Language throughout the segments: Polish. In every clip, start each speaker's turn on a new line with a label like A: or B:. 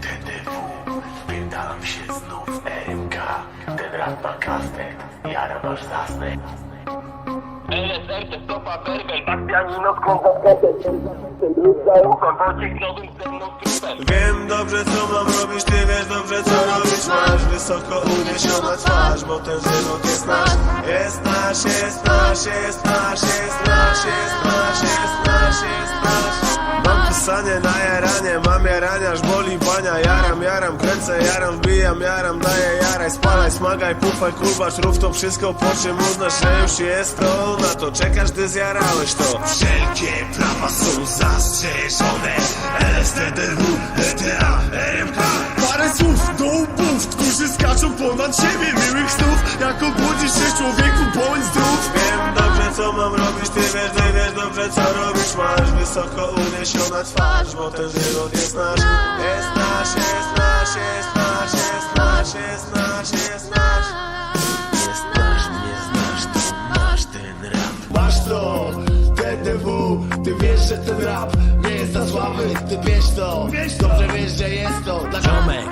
A: TDW Wpierdalam się znów RMK Ten rap ma kastet. Jara masz zasnę.
B: LSR to stopa berbel Tak pianino skąd
C: Wiem dobrze co mam robić, ty wiesz dobrze co robić Masz. Wysoko uniesiona twarz, bo ten żywot jest nasz Jest nasz, jest nasz, jest nasz, jest nasz, jest nasz, jest nasz, jest nasz Mam pisanie na jaranie, mam jarania, aż boli bania. Jaram, jaram, kręcę, jaram, wbijam, jaram, daję jaraj. Spalaj, smagaj, pufaj, kurwa, rów to wszystko Po czym uznasz, że już jest to Na to. Czekasz, gdy zjarałeś to. Wszelkie prawa są zastrzeżone. ETA,
D: skaczą ponad siebie Miłych snów, jak obudzisz się człowieku, bądź zdrów.
C: Wiem dobrze co mam robić, ty wiesz, ty wiesz dobrze co robisz. Masz wysoko uniesiona twarz, bo ten żywot jest nasz. Jest nasz, jest nasz, jest nasz, jest nasz, jest nasz, jest nasz.
A: Nie znasz mnie, znasz to Masz ten rap.
D: Masz to, TDW, ty wiesz, że ten rap nie jest za słaby. Ty wiesz to, dobrze wiesz, że jest to. Dla
E: Ziomek,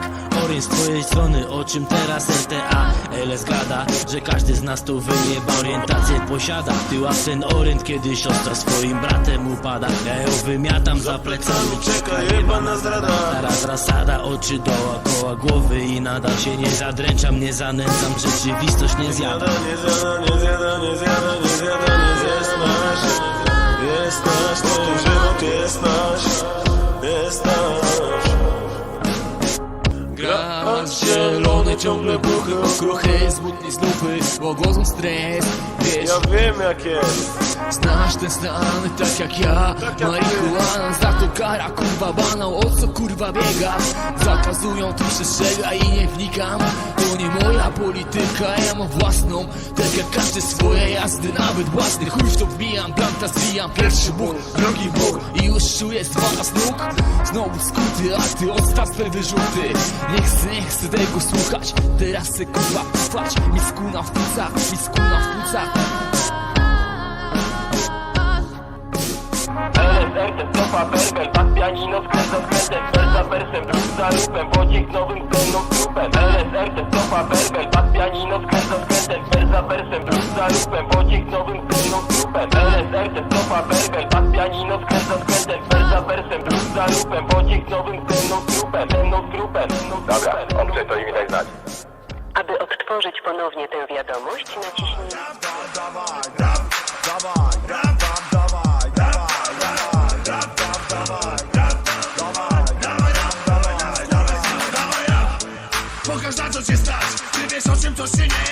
E: z twojej strony, o czym teraz RTA LS gada, że każdy z nas tu wyjeba orientację posiada. Ty łap ten orient, kiedy siostra swoim bratem upada. Ja ją wymiatam za plecami,
C: Czeka jebana zdrada
E: Teraz rasada, oczy dookoła głowy i nadal się nie zadręczam, nie zanęcam, rzeczywistość nie zjada,
C: nie zjada, nie zjada, nie zjada,
F: Gras zielony, ciągle buchy, okruchy, smutni znupy, łagodzą stres Wiesz,
C: Ja wiem jak jest.
F: Znasz ten stan, tak jak ja. Marihuana, za to kara, kurwa banał, o co kurwa biegasz? Zakazują, tu przestrzega i nie wnikam nie moja polityka, ja mam własną Tak jak każdy swoje jazdy, nawet własny. Chuj w to wbijam, planta zwijam, pierwszy Bóg, drugi Bóg. I już czuję zwala z nóg Znowu skuty, a ty odstaw swe wyrzuty. Nie chcę, nie chcę tego słuchać. Teraz se kurwa pufać Mi skuna w płucach, mi skuna w płucach.
B: LSR to stopa pianino skręt za wersem, lub za lupem Pocisk nowym ze mną trupem LSR to stopa berbel Tak pianino skręt za skrętem Wers za wersem, lub za lupem Pocisk nowym ze mną trupem LSR to stopa berbel Tak pianino skręt za skrętem Wers za wersem, lub za lupem Pocisk nowym ze mną
D: Ty wiesz